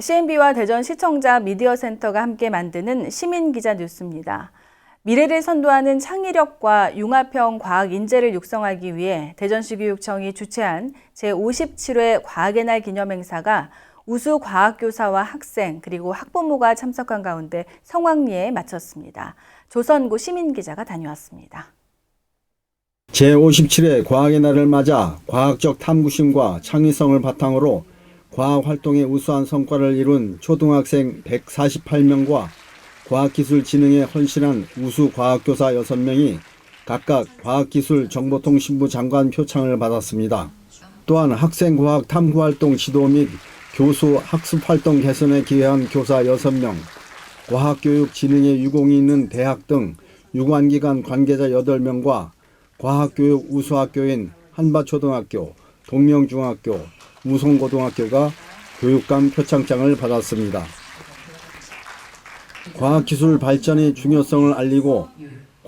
CNB와 대전 시청자 미디어 센터가 함께 만드는 시민 기자 뉴스입니다. 미래를 선도하는 창의력과 융합형 과학 인재를 육성하기 위해 대전시 교육청이 주최한 제57회 과학의 날 기념 행사가 우수 과학교사와 학생 그리고 학부모가 참석한 가운데 성황리에 마쳤습니다. 조선구 시민 기자가 다녀왔습니다. 제57회 과학의 날을 맞아 과학적 탐구심과 창의성을 바탕으로 과학 활동에 우수한 성과를 이룬 초등학생 148명과 과학기술 진흥에 헌신한 우수 과학교사 6명이 각각 과학기술정보통신부 장관 표창을 받았습니다. 또한 학생과학 탐구활동 지도 및 교수 학습활동 개선에 기여한 교사 6명, 과학교육 진흥에 유공이 있는 대학 등 유관기관 관계자 8명과 과학교육 우수학교인 한바초등학교, 동명중학교, 우성고등학교가 교육감 표창장을 받았습니다. 과학기술 발전의 중요성을 알리고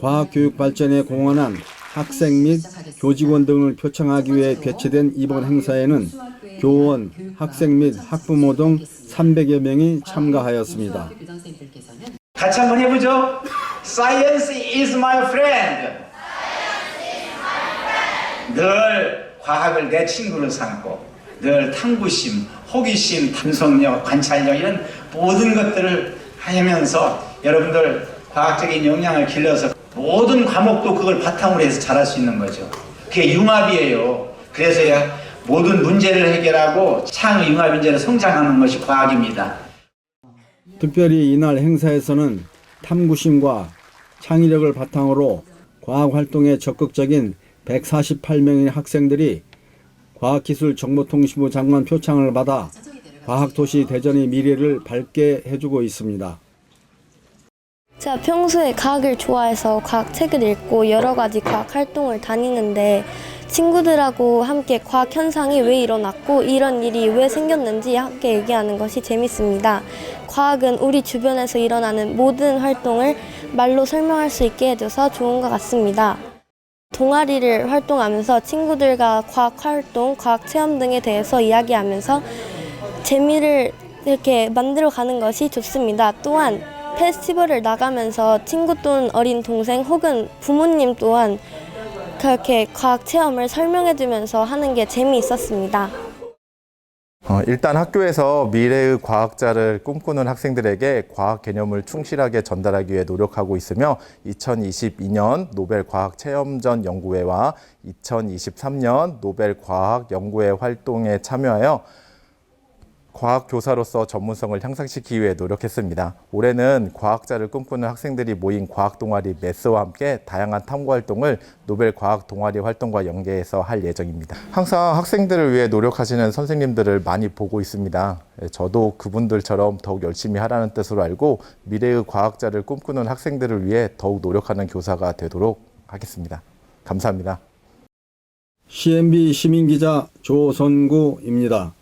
과학교육 발전에 공헌한 학생 및 교직원 등을 표창하기 위해 개최된 이번 행사에는 교원, 학생 및 학부모 등 300여 명이 참가하였습니다. 같이 한번 해보죠. Science is my friend. 늘 과학을 내 친구로 삼고 늘 탐구심, 호기심, 분석력, 관찰력 이런 모든 것들을 하면서 여러분들 과학적인 역량을 길러서 모든 과목도 그걸 바탕으로 해서 잘할 수 있는 거죠. 그게 융합이에요. 그래서야 모든 문제를 해결하고 창의 융합 인재로 성장하는 것이 과학입니다. 특별히 이날 행사에서는 탐구심과 창의력을 바탕으로 과학 활동에 적극적인 148명의 학생들이 과학기술정보통신부 장관 표창을 받아 과학도시 대전의 미래를 밝게 해주고 있습니다. 제가 평소에 과학을 좋아해서 과학 책을 읽고 여러 가지 과학 활동을 다니는데 친구들하고 함께 과학 현상이 왜 일어났고 이런 일이 왜 생겼는지 함께 얘기하는 것이 재밌습니다. 과학은 우리 주변에서 일어나는 모든 활동을 말로 설명할 수 있게 해줘서 좋은 것 같습니다. 동아리를 활동하면서 친구들과 과학 활동, 과학 체험 등에 대해서 이야기하면서 재미를 이렇게 만들어 가는 것이 좋습니다. 또한 페스티벌을 나가면서 친구 또는 어린 동생 혹은 부모님 또한 그렇게 과학 체험을 설명해 주면서 하는 게 재미있었습니다. 어, 일단 학교에서 미래의 과학자를 꿈꾸는 학생들에게 과학 개념을 충실하게 전달하기 위해 노력하고 있으며 2022년 노벨 과학 체험전 연구회와 2023년 노벨 과학 연구회 활동에 참여하여 과학 교사로서 전문성을 향상시키기 위해 노력했습니다. 올해는 과학자를 꿈꾸는 학생들이 모인 과학 동아리 메스와 함께 다양한 탐구 활동을 노벨 과학 동아리 활동과 연계해서 할 예정입니다. 항상 학생들을 위해 노력하시는 선생님들을 많이 보고 있습니다. 예, 저도 그분들처럼 더욱 열심히 하라는 뜻으로 알고 미래의 과학자를 꿈꾸는 학생들을 위해 더욱 노력하는 교사가 되도록 하겠습니다. 감사합니다. CNB 시민기자 조선구입니다.